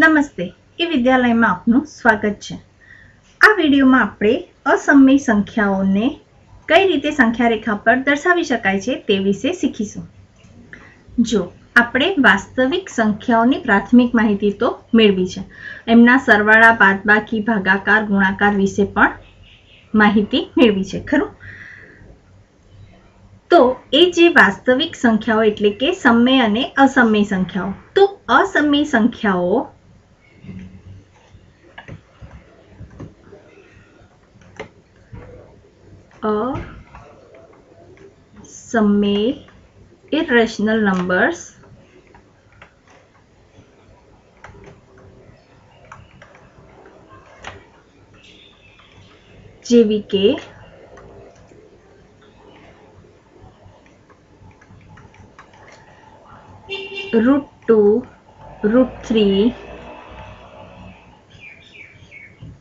નમસ્તે. એ વિદ્યાલયમાં આપનું સ્વાગત છે. આ વિડીયોમાં આપણે અસમય સંખ્યાઓને કઈ રીતે સંખ્યા રેખા પર દર્શાવી શકાય છે તે વિશે શીખીશું. જો આપણે વાસ્તવિક સંખ્યાઓની પ્રાથમિક માહિતી તો મેળવી છે. એમના સરવાળા, બાદબાકી, ભાગાકાર, ગુણાકાર વિશે પણ માહિતી મેળવી છે, ખરું? તો એ જે વાસ્તવિક સંખ્યાઓ એટલે કે સમય અને અસમય સંખ્યાઓ. તો અસમય સંખ્યાઓ અસમય irrational numbers. જેવી કે રૂટ ટુ રૂટ થ્રી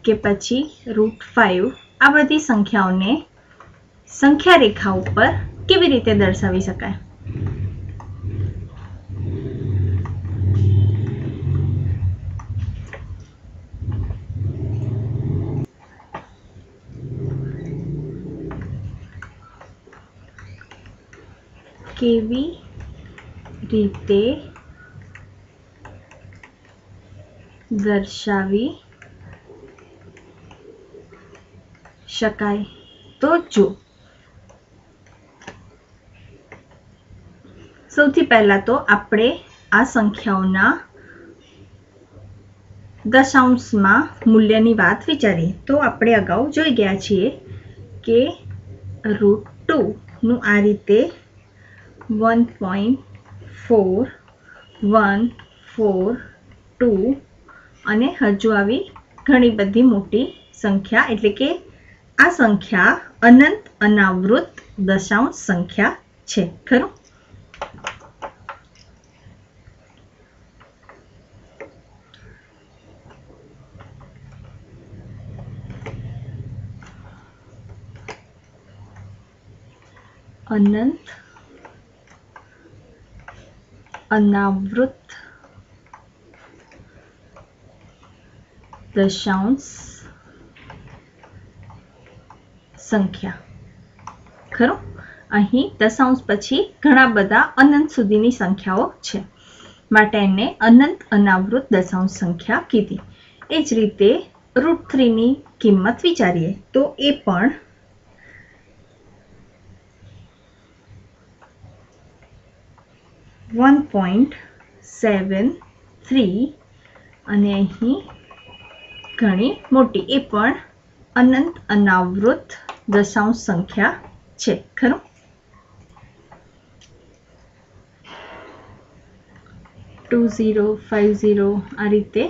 કે પછી રૂટ ફાઇવ આ બધી સંખ્યાઓને સંખ્યા રેખા ઉપર કેવી રીતે દર્શાવી શકાય કેવી રીતે દર્શાવી શકાય તો જો સૌથી પહેલા તો આપણે આ સંખ્યાઓના દશાંશમાં મૂલ્યની વાત વિચારીએ. તો આપણે અગાઉ જોઈ ગયા છીએ કે રૂટ ટુનું આ રીતે one point four one four two અને હજુ આવી ઘણી બધી મોટી સંખ્યા, એટલે કે આ સંખ્યા અનંત અનાવૃત દશાંશ સંખ્યા છે. ખરું? અનંત, અનાવૃત, દશાંશ, સંખ્યા. ખરું? અહીં દશાંશ પછી ઘણા બધા અનંત સુધીની સંખ્યાઓ છે. માટે એને અનંત, અનાવૃત, દશાંશ સંખ્યા કીધી. એ જ રીતે રૂટ થ્રીની કિંમત વિચારીએ તો એ પણ વન પોઈન્ટ સેવન થ્રી અને અહીં ઘણી મોટી, એ પણ અનંત અનાવૃત દશાંશ સંખ્યા છે, ખરું? ટુ ઝીરો ફાઇવ ઝીરો આ રીતે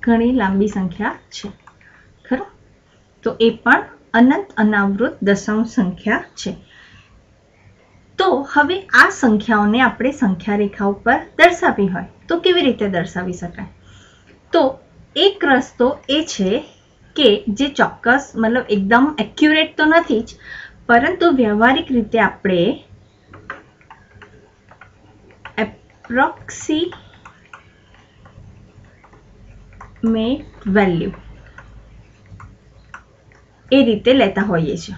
ઘણી લાંબી સંખ્યા છે, ખરું? તો એ પણ અનંત અનાવૃત દશાંશ સંખ્યા છે. હવે આ સંખ્યાઓને આપણે સંખ્યા રેખા ઉપર દર્શાવી હોય તો કેવી રીતે દર્શાવી શકાય? તો એક રસ્તો એ છે કે જે ચોક્કસ મતલબ એકદમ એક્યુરેટ તો નથી જ, પરંતુ વ્યવહારિક રીતે આપણે એપ્રોક્સીમેટ વેલ્યુ એ રીતે લેતા હોઈએ છીએ.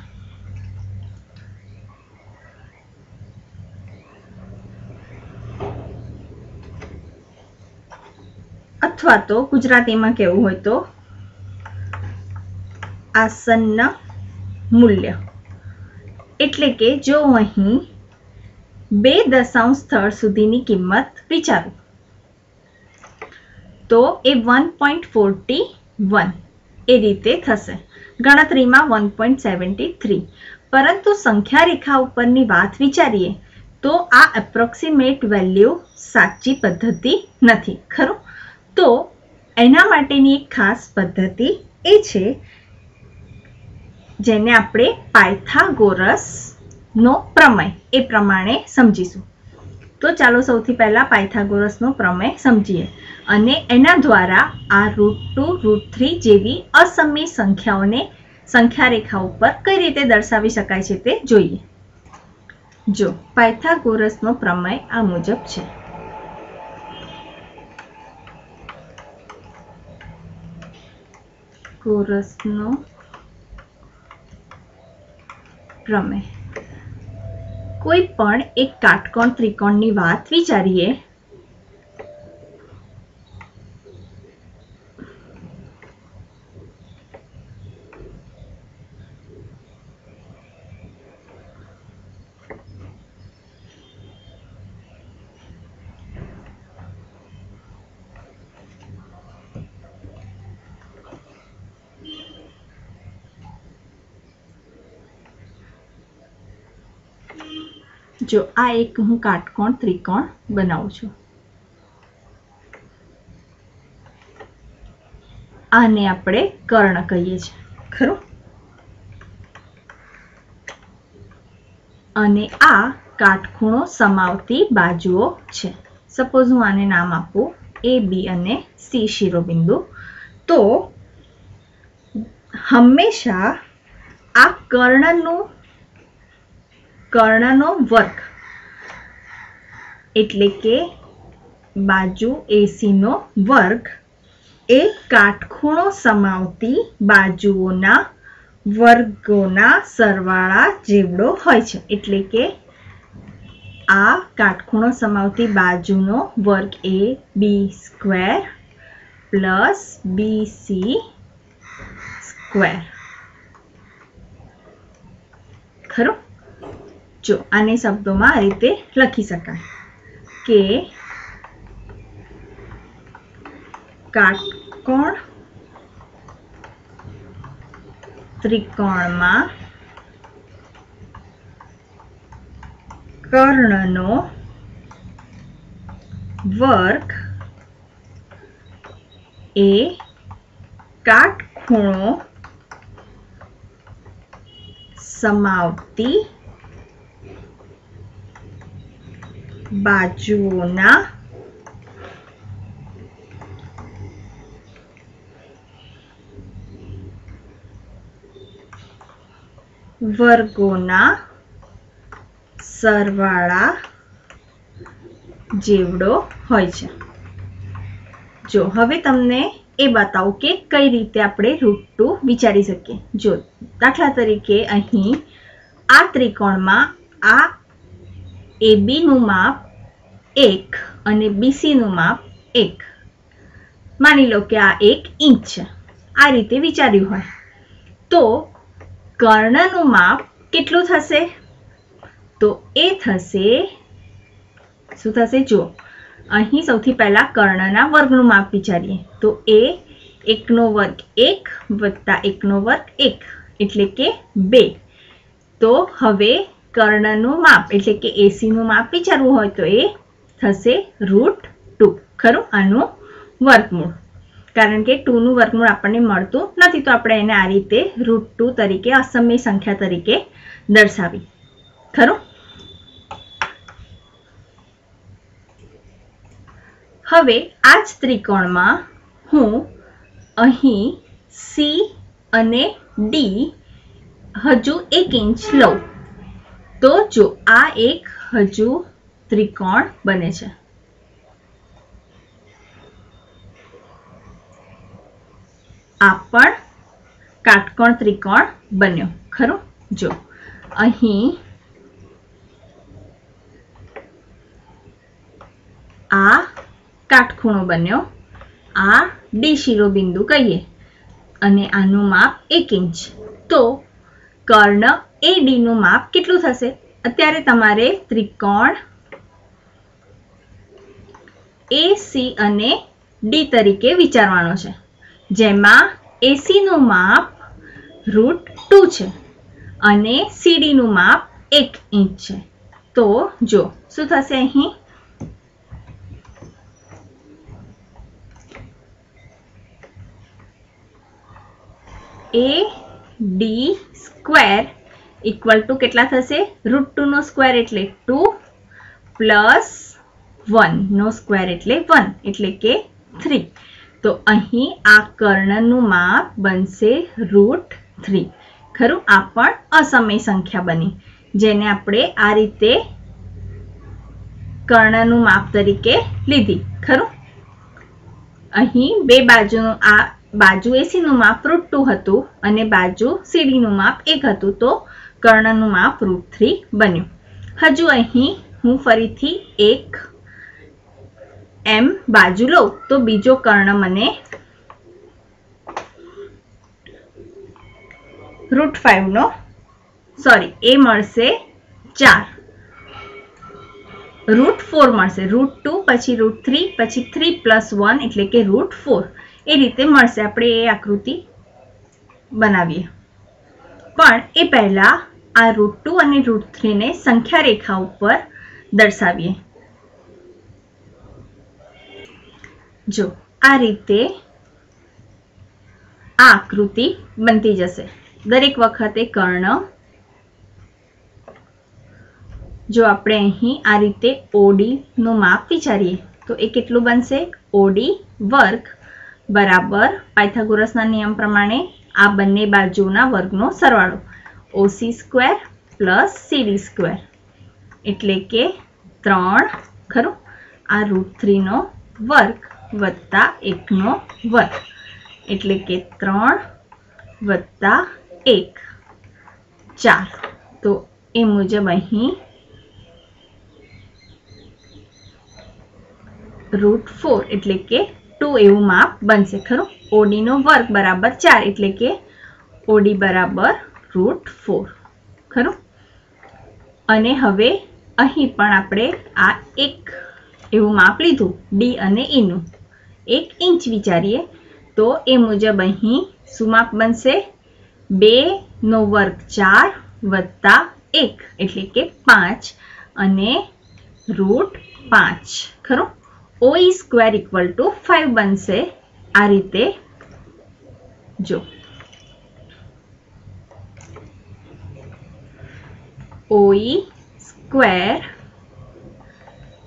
અથવા તો ગુજરાતીમાં કહેવું હોય તો? આસન્ન મૂલ્ય. એટલે કે જો અહીં બે દશાંશ સ્થળ સુધીની કિંમત વિચારું. તો એ વન પોઈન્ટ ફોર્ટી વન એ રીતે થશે. ગણતરીમાં વન પોઈન્ટ સેવન્ટી થ્રી પરંતુ સંખ્યા રેખા ઉપરની વાત વિચારીએ તો આ એપ્રોક્સિમેટ વેલ્યુ સાચી પદ્ધતિ નથી, ખરું? તો એના માટેની એક ખાસ પદ્ધતિ એ છે જેને આપણે પાયથાગોરસનો પ્રમેય એ પ્રમાણે સમજીશું. તો ચાલો સૌથી પહેલાં પાયથાગોરસનો પ્રમેય સમજીએ અને એના દ્વારા આ રૂટ ટુ રૂટ થ્રી જેવી અસમય સંખ્યાઓને સંખ્યા રેખા ઉપર કઈ રીતે દર્શાવી શકાય છે તે જોઈએ. જો પાયથાગોરસનો પ્રમેય આ મુજબ છે. કોરસનો પ્રમેય. કોઈ પણ એક કાટકોણ ત્રિકોણની વાત વિચારીએ જો આ એક હું કાટકોણ, ત્રિકોણ બનાવું છું. આને આપણે કર્ણ કહીએ છીએ. ખરું? અને આ કાટખૂણો સમાવતી બાજુઓ છે. સપોઝ હું આને નામ આપું એ બી અને સી શિરોબિંદુ. તો હંમેશા આ કર્ણનું કર્ણનો વર્ગ. એટલે કે બાજુ એસીનો વર્ગ એ કાટખૂણો સમાવતી બાજુઓના વર્ગોના સરવાળા જેવડો હોય છે. એટલે કે આ કાટખૂણો સમાવતી બાજુનો વર્ગ A B square plus B C square. ખરું? જો આને શબ્દોમાં આ રીતે લખી શકાય. કે કાટકોણ ત્રિકોણમાં કર્ણનો વર્ગ એ કાટખૂણો સમાવતી બાજુઓના વર્ગોના સરવાળા જેવડો હોય છે. જો હવે તમને એ બતાવું કે કઈ રીતે આપણે રૂટ ટુ વિચારી શકીએ. જો દાખલા તરીકે અહીં આ ત્રિકોણમાં આ એ બીનું માપ એક અને બીસીનું માપ એક. માની લો કે આ એક ઇંચ છે. આ રીતે વિચાર્યું હોય. તો કર્ણનું માપ કેટલું થશે? તો એ થશે, શું થશે? જો અહીં સૌથી પહેલાં કર્ણના વર્ગનું માપ વિચારીએ. તો એ એકનો વર્ગ એક વત્તા એકનો વર્ગ એક. એટલે કે બે. તો હવે કર્ણનું માપ, એટલે કે એસીનું માપ વિચારવું હોય તો એ થશે રૂટ ટુ. ખરું? આનું વર્ગમૂળ. કારણ કે ટુનું વર્ગમૂળ આપણને મળતું નથી, તો આપણે એને આ રીતે રૂટ ટુ તરીકે અસમય સંખ્યા તરીકે દર્શાવી. ખરું? હવે આ જ ત્રિકોણમાં હું અહીં સી અને ડી હજુ એક ઇંચ લઉં. તો જો આ એક હજુ ત્રિકોણ બને છે. આ પણ કાટકોણ ત્રિકોણ બન્યો. ખરું? જો, અહીં આ કાટખૂણો બન્યો. આ ડી શિરોબિંદુ કહીએ. અને આનું માપ એક ઇંચ. તો કર્ણ એ ડીનું માપ કેટલું થશે? અત્યારે તમારે ત્રિકોણ એસી અને ડી તરીકે વિચારવાનો છે. જેમાં એસીનું માપ રૂટ ટુ છે અને સીડીનું માપ એક ઇંચ છે. તો જો, શું થશે અહીં? A D square equal to કેટલા થશે? રૂટ ટુનો સ્ક્વેર એટલે ટુ પ્લસ વનનો સ્ક્વેર એટલે વન એટલે કે થ્રી તો અહીં આ કર્ણનું માપ બનશે રૂટ થ્રી ખરું? આ પણ અસમય સંખ્યા બની. જેને આપણે આ રીતે કર્ણનું માપ તરીકે લીધી. ખરું? અહીં બે બાજુનું આ બાજુ એસીનું માપ રૂટ ટુ હતું અને બાજુ સીડીનું માપ એક હતું. તો કર્ણનું માપ રૂટ થ્રી બન્યું. હજુ અહીં હું ફરીથી એક એમ બાજુ લઉં, તો બીજો કર્ણ મને રૂટ ફાઈવનો સોરી, એ મળશે ચાર. રૂટ ફોર મળશે, રૂટ ટુ, પછી રૂટ થ્રી, પછી થ્રી પ્લસ વન એટલે કે રૂટ ફોર. એ રીતે મળશે, આપણે એ આકૃતિ બનાવીએ. પણ એ પહેલાં આ રૂટ ટુ અને રૂટ થ્રીને સંખ્યા રેખા ઉપર દર્શાવીએ. જો, આ રીતે આ આકૃતિ બનતી જશે. દરેક વખતે કર્ણ. જો આપણે અહીં આ રીતે ઓડીનું માપ વિચારીએ, તો એ કેટલું બનશે? ઓડી વર્ગ બરાબર પાયથાગોરસના નિયમ પ્રમાણે આ બંને બાજુના વર્ગનો સરવાળો. OC square plus CD square એટલે કે ત્રણ, ખરું? આ રૂટ થ્રીનો વર્ગ વત્તા એકનો વર્ગ. એટલે કે ત્રણ વત્તા એક. ચાર. તો એ મુજબ અહીં રૂટ ફોર એટલે કે ટુ એવું માપ બનશે, ખરું? ઓડીનો વર્ગ બરાબર ચાર. એટલે કે ઓડી બરાબર રૂટ ફોર ખરું? અને હવે અહીં પણ આપણે આ એક એવું માપ લીધું ડી અને ઈનું એક ઇંચ વિચારીએ તો એ મુજબ અહીં શું માપ બનશે? બે નો વર્ગ ચાર વત્તા એક, એટલે કે પાંચ અને રૂટ પાંચ. ખરું? O E square equal to five બનશે આ રીતે. જો O E square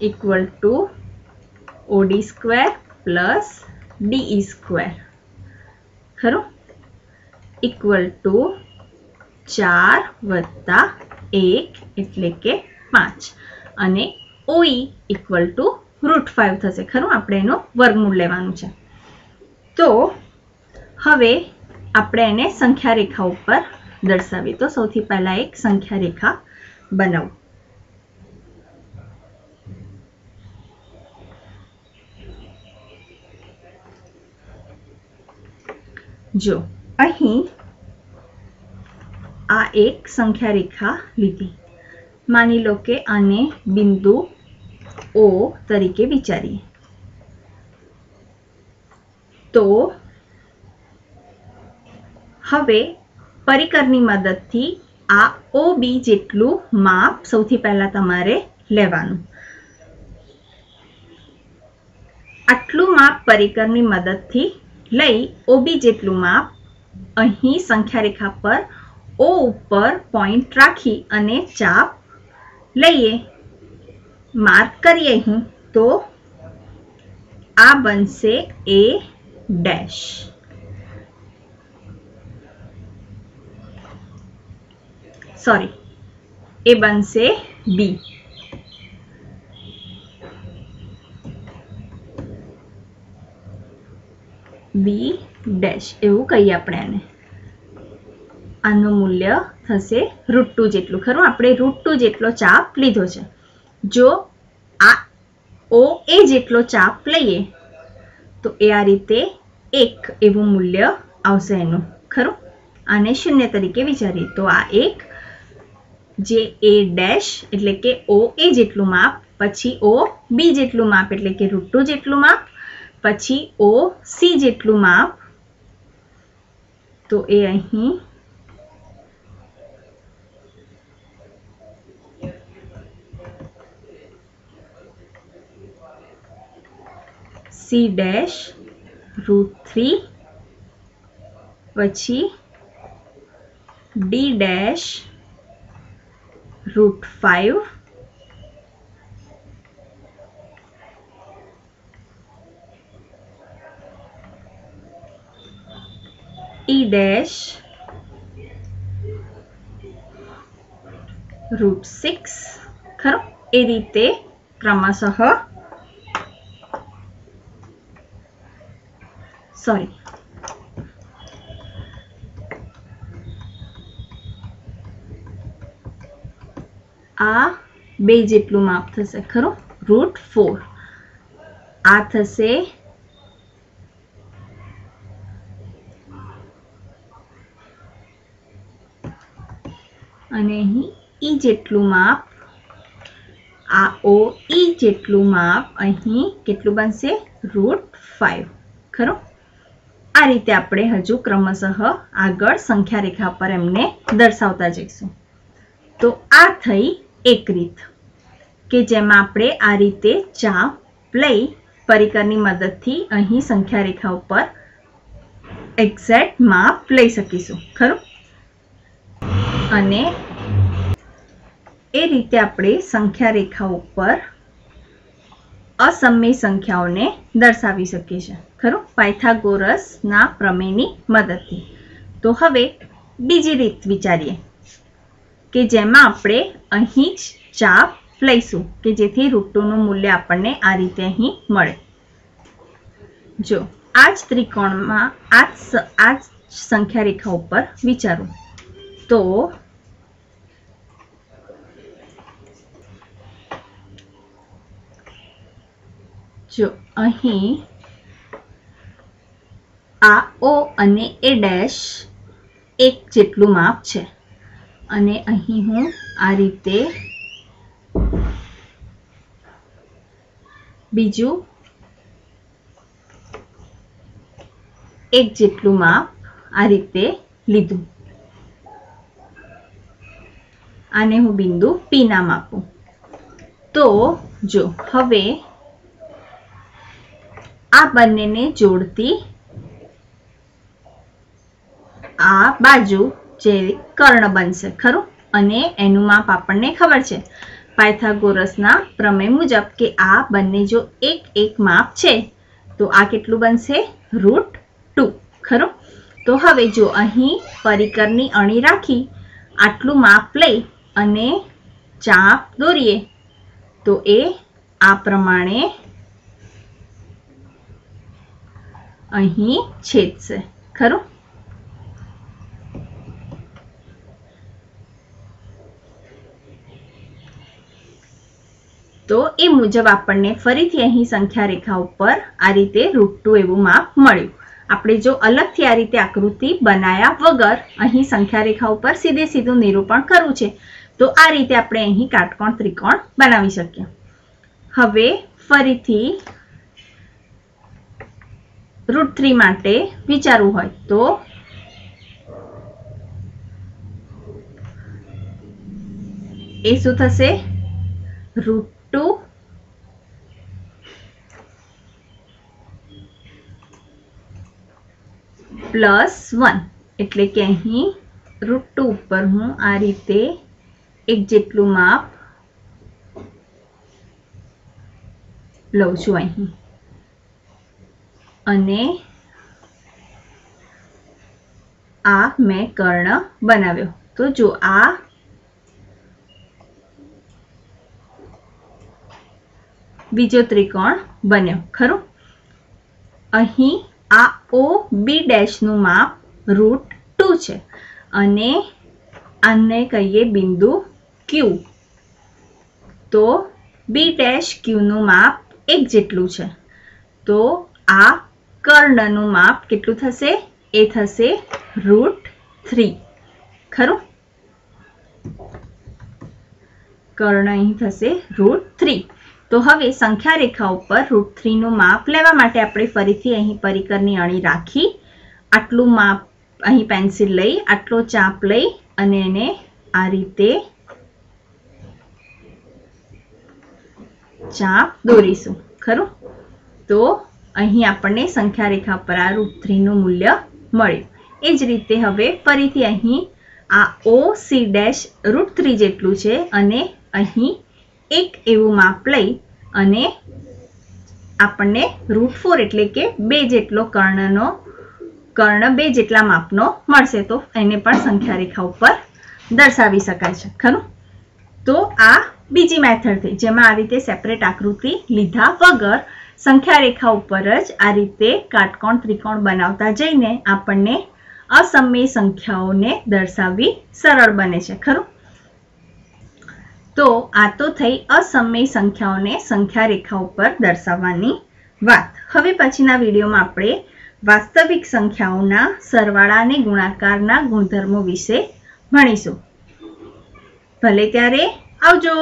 equal to O D square plus DE square ખરું? ઇક્વલ ટુ ચાર વત્તા એક એટલે કે પાંચ. અને O E equal to root five થશે. ખરું? આપણે એનું વર્ગમૂળ લેવાનું છે. તો હવે આપણે એને સંખ્યા રેખા ઉપર દર્શાવી તો સૌથી પહેલા એક સંખ્યા રેખા બનાવું. જો, અહીં આ એક સંખ્યા રેખા લીધી. માની લો કે આને બિંદુ ઓ તરીકે વિચારીએ. તો હવે પરિકરની મદદથી આ ઓ બી જેટલું માપ સૌથી પહેલાં તમારે લેવાનું. આટલું માપ પરિકરની મદદથી લઈ ઓબી જેટલું માપ અહીં સંખ્યા રેખા પર ઓ ઉપર પોઈન્ટ રાખી અને ચાપ લઈએ. માર્ક કરીએ અહીં તો આ બનશે એ ડેશ સોરી એ બનશે બી બી ડેશ એવું કહીએ આપણે એને આનું મૂલ્ય થશે રૂટ ટુ જેટલું. ખરું? આપણે રૂટ ટુ જેટલો ચાપ લીધો છે. જો આ ઓ એ જેટલો ચાપ લઈએ, તો એ આ રીતે એક એવું મૂલ્ય આવશે એનું. ખરું? આને શૂન્ય તરીકે વિચારીએ. તો આ એક જે એ ડેશ એટલે કે ઓ એ જેટલું માપ, પછી ઓ બી જેટલું માપ એટલે કે રૂટ ટુ જેટલું માપ, પછી ઓ સી જેટલું માપ. તો એ અહીં સી ડેશ રૂટ થ્રી, પછી D dash root five E dash root six ખરો? એ રીતે ક્રમશઃ. સોરી આ બે જેટલું માપ થશે, ખરું? રૂટ ફોર આ થશે અને અહીં ઈ જેટલું માપ, આ ઓ ઈ જેટલું માપ, અહીં કેટલું બનશે? રૂટ ફાઈવ ખરો? આ રીતે આપણે હજુ ક્રમશઃ આગળ સંખ્યા રેખા પર એમને દર્શાવતા જઈશું. તો આ થઈ એક રીત. કે જેમાં આપણે આ રીતે ચાપ લઈ પરિકરની મદદથી અહીં સંખ્યા રેખા ઉપર એક્ઝેક્ટ માપ લઈ શકીશું. ખરું? અને એ રીતે આપણે સંખ્યા રેખા ઉપર અસમય સંખ્યાઓને દર્શાવી શકીએ છીએ. ખરું? પાયથાગોરસના પ્રમેયની મદદથી. તો હવે બીજી રીત વિચારીએ કે જેમાં આપણે અહીં જ ચાપ લઈશું કે જેથી રૂટોનું મૂલ્ય આપણને આ રીતે અહીં મળે. જો, આ જ ત્રિકોણમાં આ જ આ જ સંખ્યા રેખા ઉપર વિચારો. તો જો, અહીં આ ઓ અને એ ડેશ એક જેટલું માપ છે. અને અહીં હું આ રીતે બીજું, એક જેટલું માપ આ રીતે લીધું. આને હું બિંદુ પી નામ આપું. તો જો, હવે આ બંનેને જોડતી આ બાજુ જે કર્ણ બનશે, ખરું? અને એનું માપ આપણને ખબર છે. પાયથાગોરસના પ્રમેય મુજબ કે આ બંને જો એક એક માપ છે, તો આ કેટલું બનશે? Root two. ખરું? તો હવે જો અહીં પરિકરની અણી રાખી, આટલું માપ લઈ અને ચાપ દોરીએ, તો એ આ પ્રમાણે અહીં છેદશે. ખરું? તો એ મુજબ આપણને ફરીથી અહીં સંખ્યા રેખા ઉપર આ રીતે રૂટ એવું માપ મળ્યું. આપણે જો અલગથી આ રીતે આકૃતિ બનાયા વગર અહીં સંખ્યા રેખા ઉપર સીધે સીધું નિરૂપણ કરવું છે, તો આ રીતે આપણે અહીં કાટકોણ ત્રિકોણ બનાવી શકીએ. હવે ફરીથી રૂટ થ્રી માટે વિચારવું હોય તો એ શું થશે? રૂટ ટુ પ્લસ વન એટલે કે અહીં રૂટ ટુ ઉપર હું આ રીતે એક જેટલું માપ લઉં છું અહીં. અને આ મેં કર્ણ બનાવ્યો. તો જો આ બીજો ત્રિકોણ બન્યો. ખરું? અહીં આ ઓ બી ડેશનું માપ રૂટ ટુ છે. અને આને કહીએ બિંદુ ક્યુ તો બી ડેશ ક્યુનું માપ એક જેટલું છે. તો આ કર્ણનું માપ કેટલું થશે? એ થશે રૂટ થ્રી ખરું? કર્ણ અહીં થશે રૂટ થ્રી તો હવે સંખ્યા રેખા ઉપર રૂટ થ્રીનું માપ લેવા માટે આપણે ફરીથી અહીં પરિકરની અણી રાખી, આટલું માપ અહીં પેન્સિલ લઈ, આટલો ચાપ લઈ અને એને આ રીતે ચાપ દોરીશું. ખરું? તો અહીં આપણને સંખ્યા રેખા પર આ રૂટ થ્રીનું મૂલ્ય મળ્યું. એ જ રીતે હવે ફરીથી અહીં આ O C dash root three જેટલું છે અને અહીં એક એવું માપ લઈ અને આપણને રૂટ ફોર એટલે કે બે જેટલો કર્ણનો, કર્ણ બે જેટલા માપનો મળશે. તો એને પણ સંખ્યા રેખા ઉપર દર્શાવી શકાય છે. ખરું? તો આ બીજી મેથડ થઈ. જેમાં આ રીતે સેપરેટ આકૃતિ લીધા વગર સંખ્યા રેખા ઉપર જ આ રીતે કાટકોણ, ત્રિકોણ બનાવતા જઈને આપણને અસમય સંખ્યાઓને દર્શાવવી સરળ બને છે. ખરું? તો આ તો થઈ અસમય સંખ્યાઓને સંખ્યા રેખા ઉપર દર્શાવવાની વાત. હવે પછીના વિડીયોમાં આપણે વાસ્તવિક સંખ્યાઓના સરવાળા અને ગુણાકારના ગુણધર્મો વિશે ભણીશું. ભલે ત્યારે આવજો!